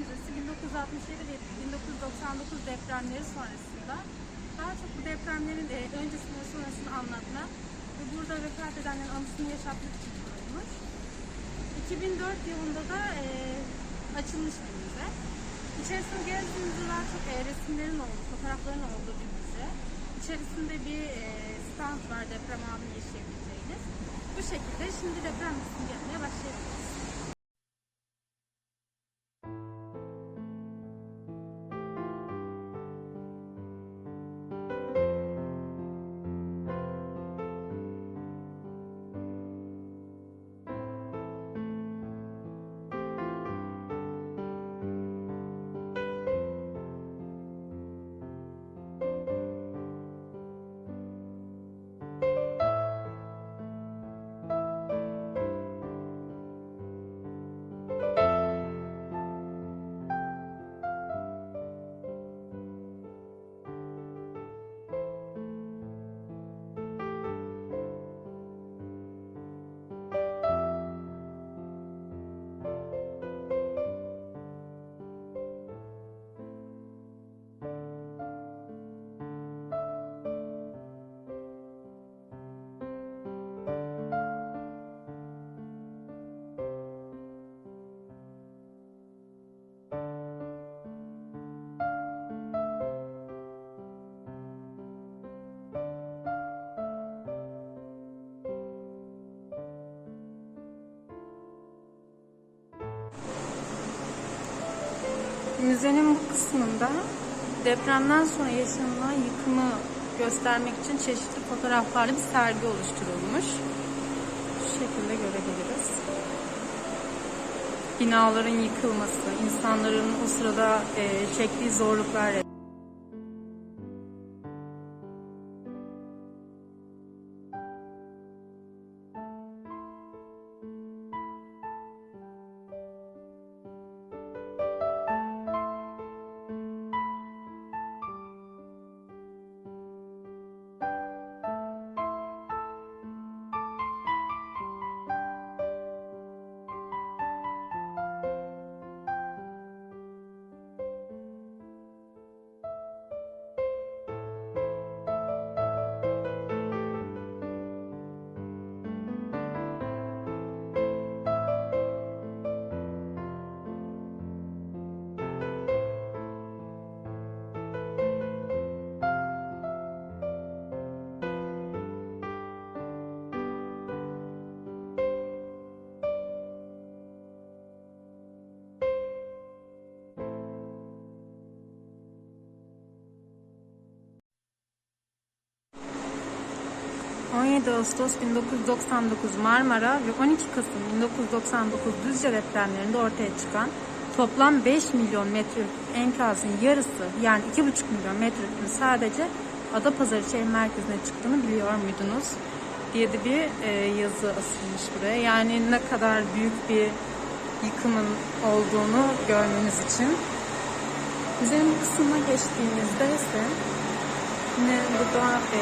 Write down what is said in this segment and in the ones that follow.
Müzesi 1967 ve 1999 depremleri sonrasında daha çok bu depremlerin e, öncesini ve sonrasını anlatmak ve burada vefat edenlerin anısını yaşatmak için kurulmuş. 2004 yılında da e, açılmış bir müze. İçerisine gezdiğimizde daha çok e, resimlerin olduğu, fotoğrafların olduğu bir müze. İçerisinde bir e, stand var deprem anını yaşayabileceğiniz. Bu şekilde şimdi deprem müzesini yapmaya başlayabiliriz. Müzenin bu kısmında depremden sonra yaşanılan yıkımı göstermek için çeşitli fotoğraflarla bir sergi oluşturulmuş. Şu şekilde görebiliriz. Binaların yıkılması, insanların o sırada çektiği zorluklar ...17 Ağustos 1999 Marmara ve 12 Kasım 1999 Düzce depremlerinde ortaya çıkan toplam 5 milyon metre enkazın yarısı yani 2,5 milyon metrenin sadece Adapazarı şehir merkezine çıktığını biliyor muydunuz? diye de bir e, yazı asılmış buraya. Yani ne kadar büyük bir yıkımın olduğunu görmeniz için. Müzenin bu kısmına geçtiğimizde ise yine burada e,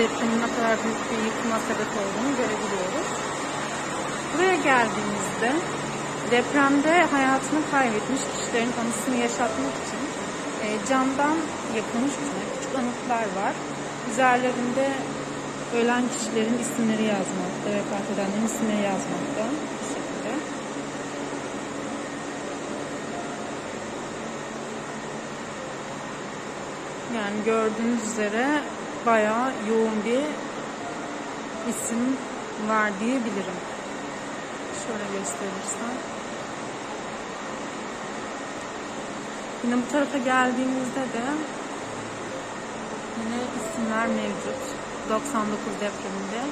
depremin ne kadar büyük bir yıkıma sebep olduğunu görebiliyoruz. Buraya geldiğimizde depremde hayatını kaybetmiş kişilerin anısını yaşatmak için e, camdan yapılmış küçük, anıtlar var. Üzerlerinde ölen kişilerin isimleri yazmakta, vefat edenlerin isimleri yazmakta. Yani gördüğünüz üzere bayağı yoğun bir isim var diyebilirim. Şöyle gösterirsem. Yine bu tarafa geldiğimizde de yine isimler mevcut. 99 depreminde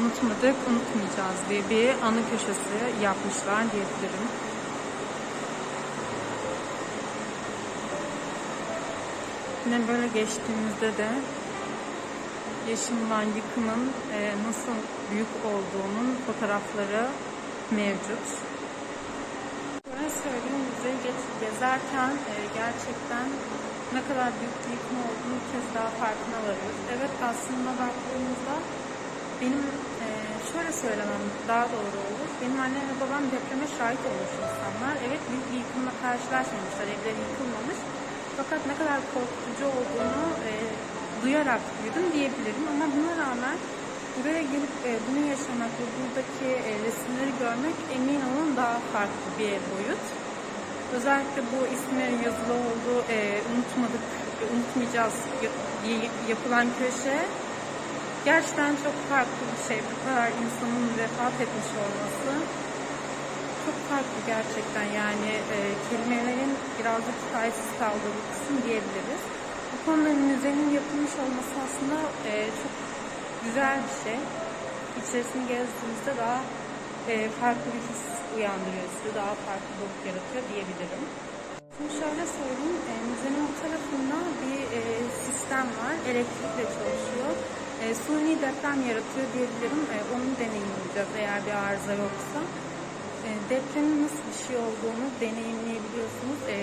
unutmadık, unutmayacağız diye bir anı köşesi yapmışlar diyebilirim. Yine böyle geçtiğimizde de yaşanılan yıkımın e, nasıl büyük olduğunun fotoğrafları mevcut. Söyleyeyim müzeyi gezerken e, gerçekten ne kadar büyük bir yıkım olduğunu bir kez daha farkına varıyoruz. Evet aslında baktığımızda benim e, şöyle söylemem daha doğru olur. Benim annem ve babam depreme şahit olmuş insanlar. Evet büyük bir yıkımla karşılaşmamışlar, evleri yıkılmamış. Fakat ne kadar korkutucu olduğunu duyarak büyüdüm diyebilirim. Ama buna rağmen buraya gelip e, bunu yaşamak ve buradaki e, resimleri görmek emin olun daha farklı bir boyut. Özellikle bu isimlerin yazılı olduğu e, unutmadık, e, unutmayacağız yapılan köşe gerçekten çok farklı bir şey. Bu kadar insanın vefat etmiş olması çok farklı gerçekten yani e, kelimelerin birazcık kifayetsiz kaldığı bir kısım diyebiliriz. Bu konuda müzenin yapılmış olması aslında e, çok güzel bir şey. İçerisini gezdiğimizde daha e, farklı bir his uyandırıyor sizi, daha farklı bir yaratıyor diyebilirim. Şimdi şöyle söyleyeyim, e, müzenin bu tarafında bir e, sistem var, elektrikle çalışıyor. E, suni deprem yaratıyor diyebilirim, e, onu deneyimleyeceğiz eğer bir arıza yoksa. E, depremin nasıl bir şey olduğunu deneyimleyebiliyorsunuz. E,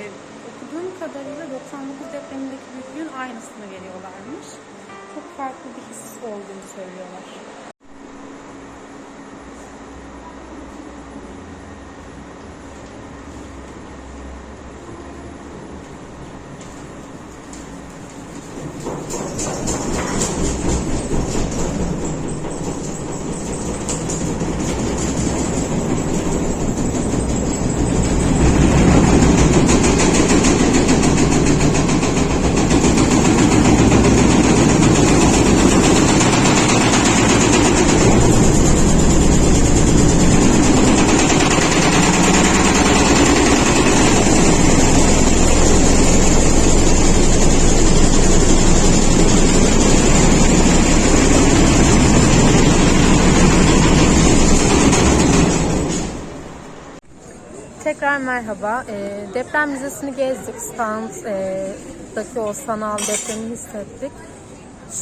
okuduğum kadarıyla 99 depremindeki büyüklüğün aynısını veriyorlarmış. Çok farklı bir his olduğunu söylüyorlar. Tekrar merhaba. E, deprem müzesini gezdik. Stand'daki o sanal depremi hissettik.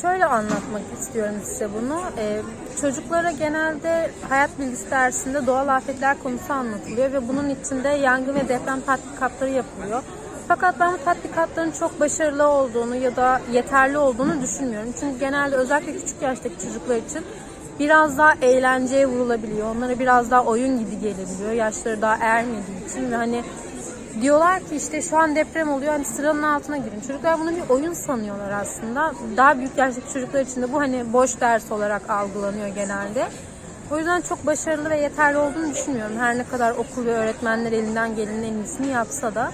Şöyle anlatmak istiyorum size bunu. E, çocuklara genelde hayat bilgisi dersinde doğal afetler konusu anlatılıyor ve bunun içinde yangın ve deprem tatbikatları yapılıyor. Fakat ben bu tatbikatların çok başarılı olduğunu ya da yeterli olduğunu düşünmüyorum. Çünkü genelde özellikle küçük yaştaki çocuklar için biraz daha eğlenceye vurulabiliyor. Onlara biraz daha oyun gibi gelebiliyor. Yaşları daha ermediği için ve hani diyorlar ki işte şu an deprem oluyor hani sıranın altına girin. Çocuklar bunu bir oyun sanıyorlar aslında. Daha büyük yaştaki çocuklar için de bu hani boş ders olarak algılanıyor genelde. O yüzden çok başarılı ve yeterli olduğunu düşünmüyorum. Her ne kadar okul ve öğretmenler elinden gelenin en iyisini yapsa da.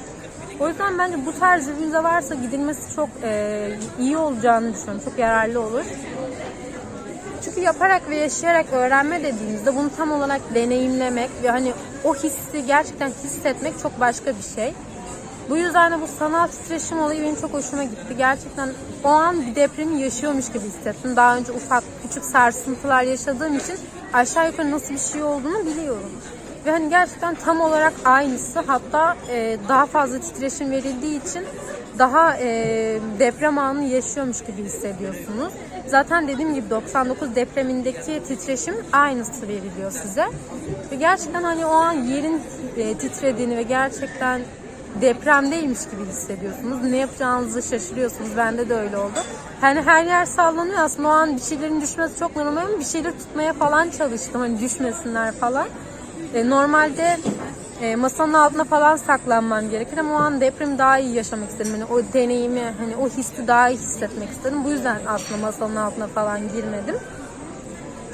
O yüzden bence bu tarz bir müze varsa gidilmesi çok e, iyi olacağını düşünüyorum. Çok yararlı olur. Çünkü yaparak ve yaşayarak öğrenme dediğimizde bunu tam olarak deneyimlemek ve hani o hissi gerçekten hissetmek çok başka bir şey. Bu yüzden de bu sanal titreşim olayı benim çok hoşuma gitti. Gerçekten o an bir depremi yaşıyormuş gibi hissettim. Daha önce ufak küçük sarsıntılar yaşadığım için aşağı yukarı nasıl bir şey olduğunu biliyorum. Ve hani gerçekten tam olarak aynısı hatta e, daha fazla titreşim verildiği için daha e, deprem anını yaşıyormuş gibi hissediyorsunuz. Zaten dediğim gibi 99 depremindeki titreşim aynısı veriliyor size. Ve gerçekten hani o an yerin e, titrediğini ve gerçekten depremdeymiş gibi hissediyorsunuz. Ne yapacağınızı şaşırıyorsunuz. Bende de öyle oldu. Yani her yer sallanıyor. Aslında o an bir şeylerin düşmesi çok normal ama bir şeyler tutmaya falan çalıştım. Hani düşmesinler falan. E, normalde e, masanın altına falan saklanmam gerekir ama o an depremi daha iyi yaşamak istedim. Hani o deneyimi, hani o hissi daha iyi hissetmek istedim. Bu yüzden aslında masanın altına falan girmedim.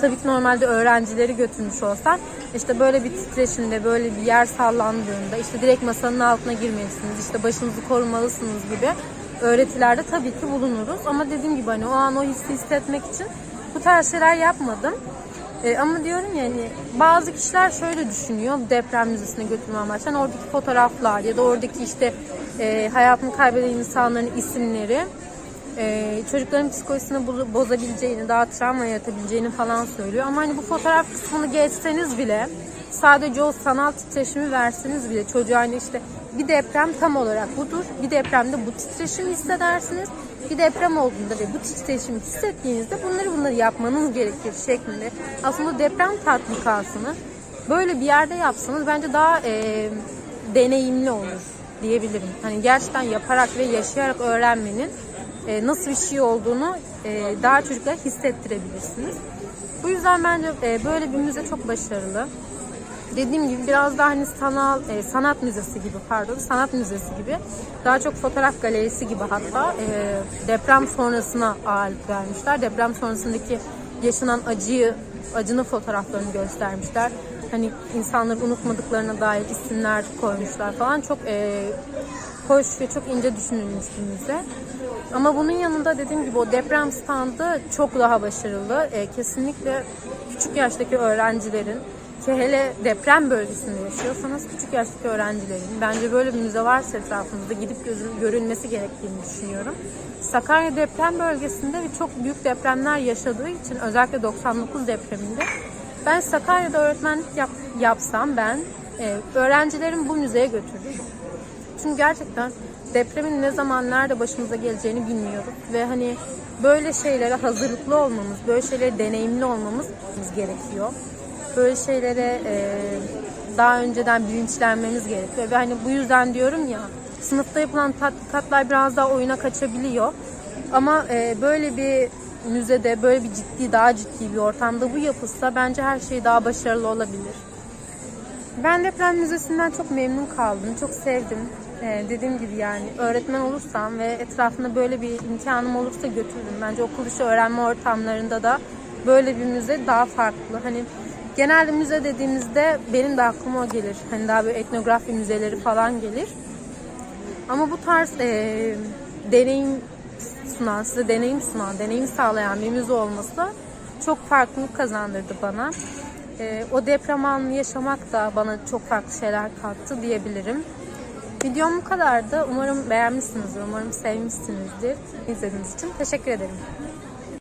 Tabii ki normalde öğrencileri götürmüş olsam işte böyle bir titreşimde, böyle bir yer sallandığında işte direkt masanın altına girmelisiniz, işte başınızı korumalısınız gibi öğretilerde tabii ki bulunuruz. Ama dediğim gibi hani o an o hissi hissetmek için bu tarz şeyler yapmadım. E, ama diyorum ya hani bazı kişiler şöyle düşünüyor deprem müzesine götürme amaçlı. Hani oradaki fotoğraflar ya da oradaki işte e, hayatını kaybeden insanların isimleri e, çocukların psikolojisini bo- bozabileceğini, daha travma yaratabileceğini falan söylüyor. Ama hani bu fotoğraf kısmını geçseniz bile sadece o sanal titreşimi verseniz bile çocuğa hani işte bir deprem tam olarak budur. Bir depremde bu titreşimi hissedersiniz. Bir deprem olduğunda ve bu titreşimi hissettiğinizde bunları bunları yapmanız gerekir şeklinde. Aslında deprem tatbikatını böyle bir yerde yapsanız bence daha e, deneyimli olur. diyebilirim. Hani gerçekten yaparak ve yaşayarak öğrenmenin e, nasıl bir şey olduğunu e, daha çocuklara hissettirebilirsiniz. Bu yüzden bence e, böyle bir müze çok başarılı. Dediğim gibi biraz daha hani sanal, e, sanat müzesi gibi pardon, sanat müzesi gibi. Daha çok fotoğraf galerisi gibi hatta e, deprem sonrasına ağırlık vermişler. Deprem sonrasındaki yaşanan acıyı, acının fotoğraflarını göstermişler. Hani insanları unutmadıklarına dair isimler koymuşlar falan. Çok e, hoş ve çok ince düşünülmüş bir müze. Ama bunun yanında dediğim gibi o deprem standı çok daha başarılı. E, kesinlikle küçük yaştaki öğrencilerin ki hele deprem bölgesinde yaşıyorsanız küçük yaştaki öğrencilerin bence böyle bir müze varsa etrafınızda gidip gözün, görülmesi gerektiğini düşünüyorum. Sakarya deprem bölgesinde ve çok büyük depremler yaşadığı için özellikle 99 depreminde ben Sakarya'da öğretmenlik yap, yapsam ben e, öğrencilerimi bu müzeye götürürüm. Çünkü gerçekten depremin ne zaman nerede başımıza geleceğini bilmiyoruz ve hani böyle şeylere hazırlıklı olmamız, böyle şeylere deneyimli olmamız gerekiyor. Böyle şeylere e, daha önceden bilinçlenmemiz gerekiyor ve hani bu yüzden diyorum ya sınıfta yapılan tatbikatlar biraz daha oyuna kaçabiliyor. Ama e, böyle bir müzede böyle bir ciddi daha ciddi bir ortamda bu yapılsa bence her şey daha başarılı olabilir. Ben deprem müzesinden çok memnun kaldım. Çok sevdim. Ee, dediğim gibi yani öğretmen olursam ve etrafında böyle bir imkanım olursa götürürüm. Bence okul dışı öğrenme ortamlarında da böyle bir müze daha farklı. Hani genelde müze dediğimizde benim de aklıma o gelir. Hani daha böyle etnografi müzeleri falan gelir. Ama bu tarz e, deneyim sunan, size deneyim sunan, deneyim sağlayan bir müze olması çok farklılık kazandırdı bana. E, o deprem anını yaşamak da bana çok farklı şeyler kattı diyebilirim. Videom bu kadardı. Umarım beğenmişsinizdir, umarım sevmişsinizdir. İzlediğiniz için teşekkür ederim.